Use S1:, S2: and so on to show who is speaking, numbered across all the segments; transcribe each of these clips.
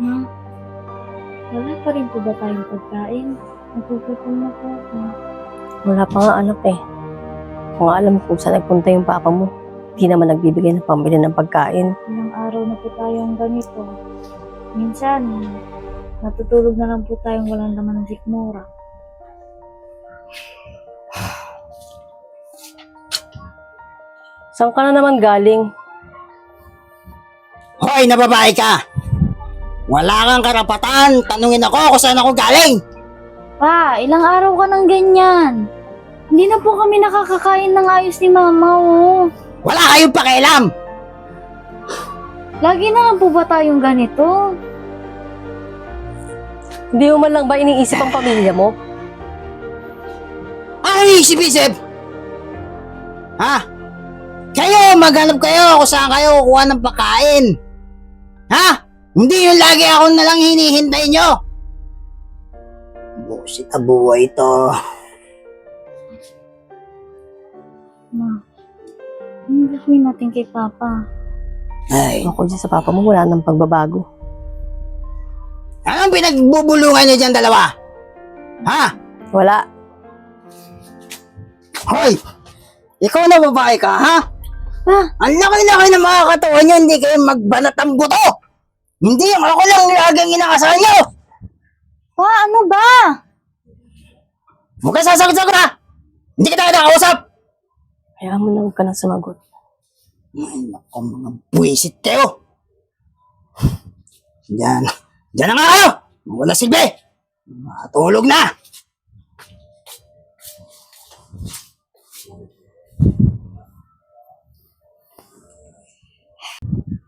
S1: Ma, wala pa rin po ba tayong pagkain? Nagugutom na po ako.
S2: Wala pa nga anak eh. Kung alam kung saan nagpunta yung papa mo, hindi naman nagbibigay ng pambili ng pagkain.
S1: Ilang araw na po tayong ganito. Minsan, natutulog na lang po tayong walang laman ng sikmura.
S2: Saan ka na naman galing?
S3: Hoy, na babae ka! Wala kang karapatan! Tanungin ako kung saan ako galing!
S1: Pa, ilang araw ka nang ganyan. Hindi na po kami nakakakain ng ayos ni mama, oh.
S3: Wala kayong pakialam!
S1: Lagi na lang po ba tayong ganito?
S2: Hindi mo man lang ba iniisip ang pamilya mo?
S3: Ay, isip-isip! Ha? Kayo, maghanap kayo kung saan kayo kukuha ng pagkain. Ha? Hindi yung lagi ako na lang hinihintay nyo. Busit na buhay ito.
S1: Ma, anong gagawin natin kay Papa?
S3: Ay,
S2: Ako dyan sa papa mo, wala nang pagbabago.
S3: anong pinagbubulungan nyo dyan dalawa? Ha?
S2: Wala.
S3: Hoy! Ikaw na babae ka, ha?
S1: Pa,
S3: Ang laki-laki ng mga katawan nyo, hindi kayo magbanat ng buto! Hindi ako lang laging inakasal nyo!
S1: pa, ano ba?
S3: Huwag ka sasagot-sagot ha! Hindi kita kinakausap!
S2: Kaya mo na huwag ka nang sumagot.
S3: Ay, naku, mga buwisit kayo! Diyan. Diyan na nga kayo! Wala silbi! Matulog na!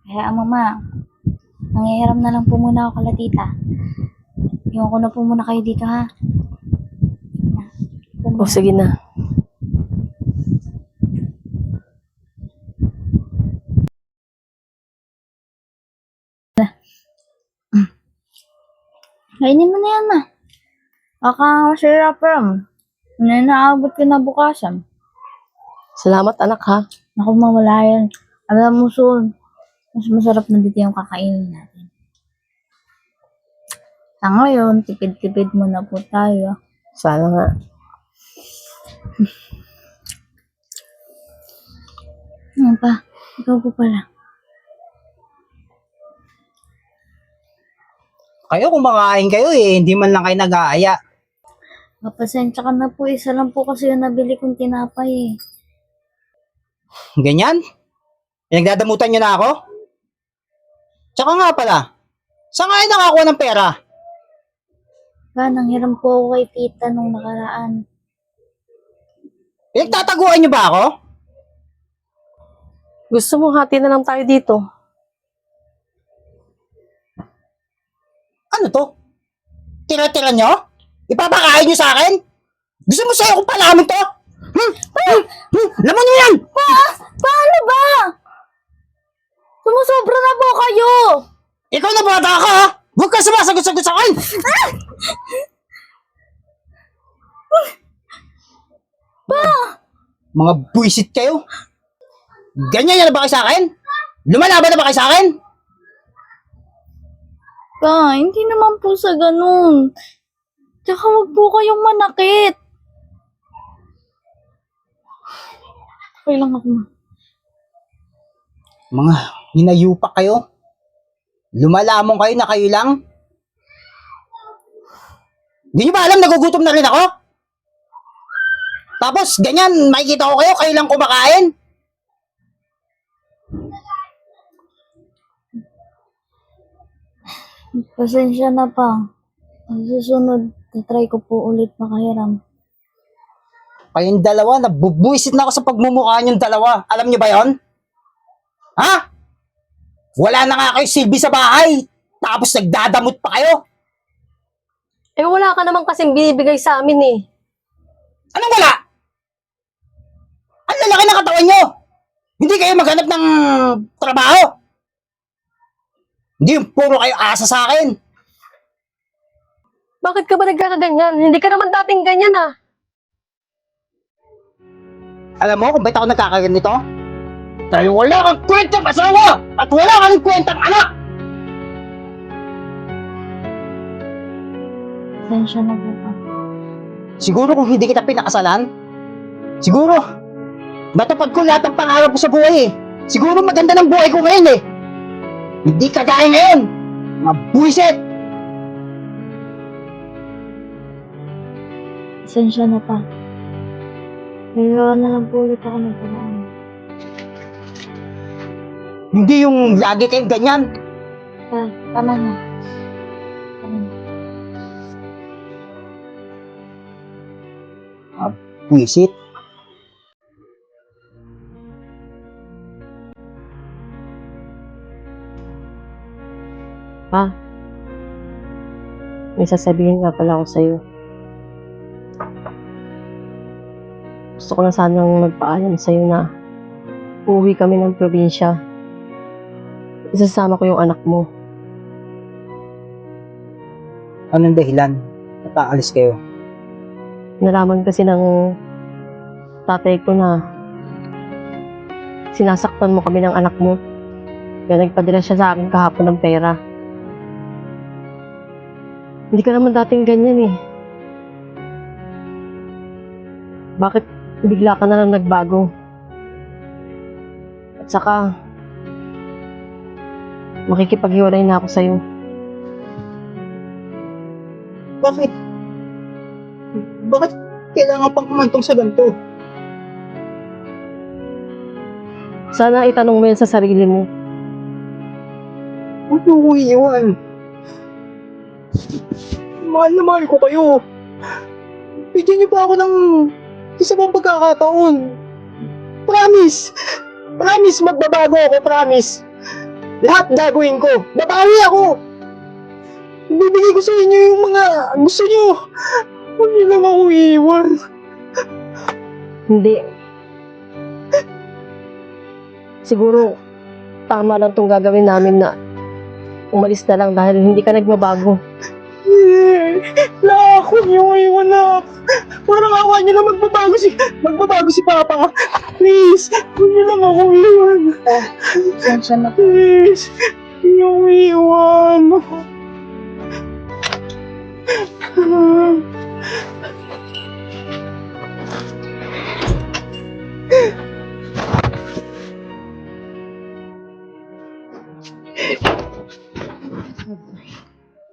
S1: Kaya mama, nangihiram na lang po muna ako kala tita. Iwan ko na po muna kayo dito ha. Na,
S2: O sige na.
S1: Kainin mo na yan ma. Akakasira pa yan. Ano naabot ko na bukasan?
S2: Salamat anak ha.
S1: Naku mawala yan. Alam mo soon, mas masarap na dito yung kakainin natin. Sa ngayon, tipid-tipid muna po tayo.
S2: Sana nga.
S1: Ano pa? Ikaw po pala.
S3: Kayo kumakain kayo eh, hindi man lang kayo nag-aaya.
S1: Mapasensya ka na po. Isa lang po kasi yung nabili kong tinapay eh.
S3: Ganyan? Pinagdadamutan nyo na ako? Tsaka nga pala, saan kayo nakakuha ng pera?
S1: Pa, nanghiram po ako kay tita nung nakaraan.
S3: Pinagtataguan nyo ba ako?
S2: Gusto mo hati na lang tayo dito?
S3: Ano to? Tira-tira nyo? Ipapakain nyo sa akin? Gusto mo sa'yo kung palamin to? Hmm? Hmm? Hmm? Laman nyo yan!
S1: Paano ba? Sumusobra na po kayo!
S3: Ikaw na bata ka ha? Huwag ka sumasagot-sagot sa akin! Mga buisit kayo! Ganyan yan na ba kayo sa akin? Lumalaban na ba kayo sa akin?
S1: Pa, hindi naman po sa ganun. Tsaka wag po kayong manakit. Okay lang ako.
S3: Mga hinayupa kayo. Lumalamong kayo na kayo lang. Hindi nyo ba alam nagugutom na rin ako? Tapos ganyan, makikita ko kayo, kayo lang kumakain.
S1: Pasensya na pa. Ang susunod, tatry ko po ulit makahiram.
S3: Kayong dalawa, nabubuisit na ako sa pagmumukha niyong dalawa. Alam niyo ba yon? Ha? Wala na nga kayo silbi sa bahay. Tapos nagdadamot pa kayo.
S2: Eh wala ka naman kasing binibigay sa amin eh.
S3: Anong wala? Katawan nyo. Hindi kayo maghanap ng trabaho. Hindi puro kayo asa sa akin.
S2: Bakit ka ba nagkakaganyan? Hindi ka naman dating ganyan ah.
S3: Alam mo kung ba't ako nagkakaganito? Dahil wala kang kwentang asawa at wala kang kwentang anak!
S1: Pasensya na po pa.
S4: Siguro kung hindi kita pinakasalan, siguro, matupad ko lahat ng pangarap ko sa buhay eh. Siguro maganda ng buhay ko ngayon eh. Hindi kagaya ngayon. Mga buwisit!
S1: Pasensya na pa. Ngayon na lang po ulit ako ng paraan.
S4: Hindi yung lagi kayong ganyan.
S1: Pa, tama na. Tama na.
S4: Buwisit.
S2: Pa, may sasabihin nga pala ako sa'yo. Gusto ko na sanang magpaalam sa'yo na uuwi kami ng probinsya. Isasama ko yung anak mo.
S4: Anong dahilan? Nataalis kayo.
S2: Nalaman kasi ng tatay ko na sinasaktan mo kami ng anak mo. Kaya nagpadala siya sa akin kahapon ng pera. Hindi ka naman dating ganyan eh. Bakit bigla ka na lang nagbago? At saka, makikipaghiwalay na ako sa'yo.
S4: Bakit? Bakit kailangan pang kumantong sa ganito?
S2: Sana itanong mo yan sa sarili mo.
S4: Huwag niyo ko iiwan. Mahal na mahal ko kayo. Bigyan niyo pa ako ng isa pang pagkakataon. Promise! Promise, magbabago ako, promise. Lahat gagawin ko. Babawi ako. Bibigay ko sa inyo yung mga gusto niyo. Huwag niyo lang ako iiwan.
S2: Hindi. Siguro, tama lang tong gagawin namin na umalis na lang dahil hindi ka nagbabago.
S4: La, ako niyo iwan na. Parang awa niyo na magbabago si magbabago si Papa. Please, huwag niyo lang ako iwan.
S1: Pasensya na po.
S4: Please, yung iwan.